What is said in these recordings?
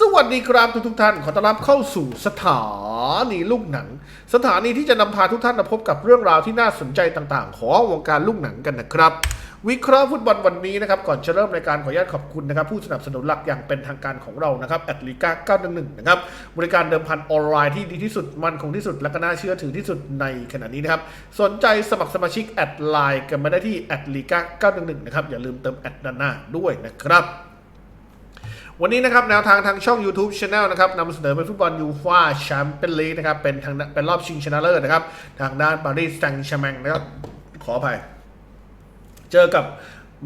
สวัสดีครับทุกทุกท่าน ขอต้อนรับเข้าสู่สถานีลูกหนัง สถานีที่จะนำพาทุกท่านมาพบกับเรื่องราวที่น่าสนใจต่างๆ ของวงการลูกหนังกันนะครับ วิเคราะห์ฟุตบอลวันนี้นะครับ ก่อนจะเริ่มรายการขออนุญาตขอบคุณนะครับ ผู้สนับสนุนหลักอย่างเป็นทางการของเรานะครับแอดลิก้า911 นะครับ บริการเดิมพันออนไลน์ที่ดีที่สุดมันคงที่สุด และก็น่าเชื่อถือที่สุดในขณะนี้นะครับสนใจสมัครสมาชิกแอดไลน์กันมาได้ที่แอดลิก้า911 นะครับอย่าลืมเติมแอดด้านหน้าด้วยนะครับ วันนี้นะครับแนวทางทางช่อง YouTube Channel นะครับนำเสนอเป็นฟุตบอลยูฟ่าแชมเปี้ยนลีกนะครับเป็นทางเป็นรอบชิงชนะเลิศนะครับ ทางด้านปารีสแซงต์แชร์แมงนะครับขออภัย เจอกับ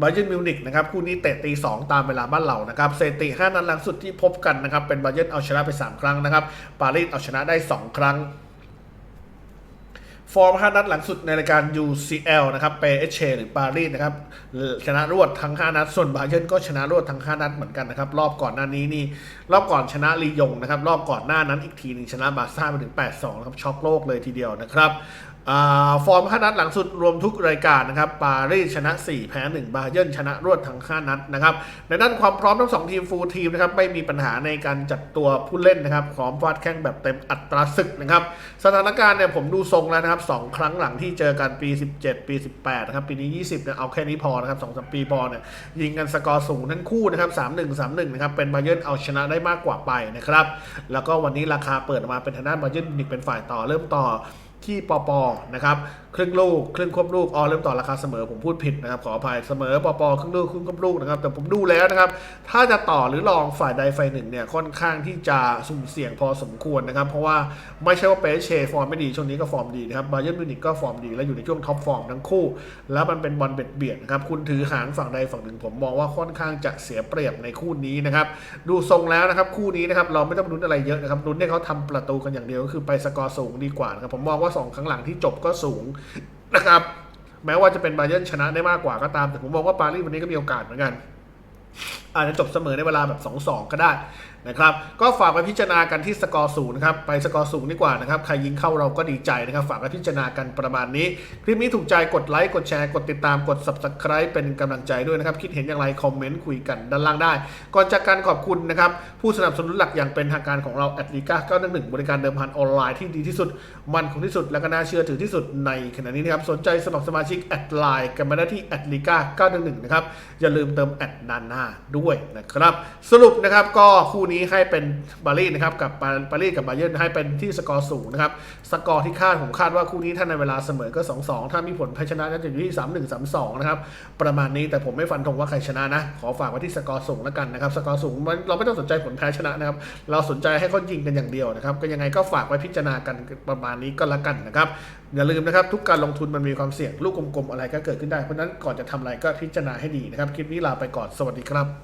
บาเยิร์นมิวนิกนะครับคู่นี้เตะตี2ตามเวลาบ้านเรานะครับสถิติ5นัดหลังสุดที่พบกันนะครับเป็นบาเยิร์นเอาชนะไป 3 ครั้งนะครับปารีสเอาชนะได้ 2 ครั้ง ฟอร์ม 5 นัดหลังสุดในรายการ UCL นะครับเปเอชเชหรือปารีสนะครับชนะรวดทั้ง 5 นัด ส่วนบาเยิร์นก็ชนะรวดทั้ง 5 นัดเหมือนกันนะครับ รอบก่อนหน้านี้นี่ รอบก่อนชนะลียงนะครับ รอบก่อนหน้านั้นอีกทีหนึงชนะบาซ่าไปถึง 8-2 นะครับ ช็อกโลกเลยทีเดียวนะครับ ฟอร์ม 5 นัดหลังสุดรวมทุกรายการนะครับปารีสชนะ 4 แพ้ 1 บาเยิร์นชนะรวดทั้ง 5 นัดนะครับในด้านความพร้อมทั้ง 2 ทีมฟูลทีมนะครับไม่มีปัญหาในการจัดตัวผู้เล่นนะครับพร้อมฟาดแข้งแบบเต็มอัตราศึกนะครับสถานการณ์เนี่ยผมดูทรงแล้วนะครับ 2 ครั้งหลังที่เจอกันปี 17 ปี 18นะครับปีนี้ 20เนี่ยเอาแค่นี้พอนะครับ2 3ปีพอเนี่ยยิงกันสกอร์สูงทั้งคู่นะครับ3-1 3-1นะครับเป็นบาเยิร์นเอาชนะได้มากกว่าไปนะครับแล้วก็วันนี้ราคาเปิดมาเป็นทางด้านบาเยิร์นมิวนิกเป็นฝ่ายต่อเริ่มต่อ ที่ปปนะครับครึ่งลูก ครึ่งควบลูกอ๋อเริ่มต่อราคาเสมอผมพูดผิดนะครับขออภัยเสมอปปครึ่งลูกครึ่งควบลูกนะครับแต่ผมดูแล้วนะครับ ถ้าจะต่อหรือลองฝ่ายใดฝ่ายหนึ่งเนี่ยค่อนข้างที่จะสุ่มเสี่ยงพอสมควรนะครับ เพราะว่าไม่ใช่ว่าเปเชฟอร์มไม่ดีช่วงนี้ก็ฟอร์มดีนะครับบาเยิร์นมิวนิกก็ฟอร์มดีและอยู่ในช่วงท็อปฟอร์มทั้งคู่ แล้วมันเป็นบอลเบ็ดเบียดนะครับคุณถือหางฝั่งใดฝั่งหนึ่งผมมองว่าค่อนข้างจะเสียเปรียบในคู่นี้นะครับดูทรงแล้วนะครับคู่นี้นะครับเราไม่ต้องลุ้นอะไรเยอะนะครับลุ้นให้เขาทำประตูกันอย่างเดียวก็คือไปสกอร์สูงดีกว่านะครับผมมองว่าสองครั้งหลังที่จบก็สูงนะครับ แม้ว่าจะเป็นบาเยิร์นชนะได้มากกว่าก็ตาม แต่ผมมองว่าปารีสวันนี้ก็มีโอกาสเหมือนกัน อาจจะจบเสมอในเวลาแบบ 2-2 ก็ได้นะครับ ก็ฝากไปพิจารณากันที่สกอร์สูงนะครับ ไปสกอร์สูงดีกว่านะครับ ใครยิงเข้าเราก็ดีใจนะครับ ฝากไปพิจารณากันประมาณนี้ คลิปนี้ถูกใจกดไลค์กดแชร์กดติดตามกด subscribe เป็นกำลังใจด้วยนะครับ คิดเห็นอย่างไรคอมเมนต์คุยกันด้านล่างได้ ก่อนจากการขอบคุณนะครับ ผู้สนับสนุนหลักอย่างเป็นทางการของเราแอดลิก้า911บริการเดิมพันออนไลน์ที่ดีที่สุด มันคงที่สุดและก็น่าเชื่อถือที่สุดในขณะนี้นะครับสนใจสมัครสมาชิกแอดไลน์กันมาได้ที่แอดลิก้า911นะครับอย่าลืมเติมแอดด้านหน้าด้วยนะครับ สรุปนะครับก็คู่นี้ให้เป็นบารีนะครับกับปารีสกับบาเยิร์นให้เป็นที่สกอร์สูงนะครับสกอร์ที่คาดผมคาดว่าคู่นี้ถ้าในเวลาเสมอก็ 2-2 ถ้ามีผลแพ้ชนะก็จะอยู่ที่ 3-1 3-2 นะครับประมาณนี้แต่ผมไม่ฟันธงว่าใครชนะนะ ขอฝากไว้ที่สกอร์สูงแล้วกันนะครับสกอร์สูงเราไม่ต้องสนใจผลแพ้ชนะนะครับเราสนใจให้เขายิงกันอย่างเดียวนะครับก็ยังไงก็ฝากไว้พิจารณากันประมาณนี้ก็แล้วกันนะครับอย่าลืมนะครับทุกการลงทุนมันมีความเสี่ยงลูกกลมๆอะไรก็เกิดขึ้นได้เพราะฉะนั้นก่อนจะทำอะไรก็พิจารณาให้ดีนะครับ คลิปนี้ลาไปก่อนสวัสดีครับ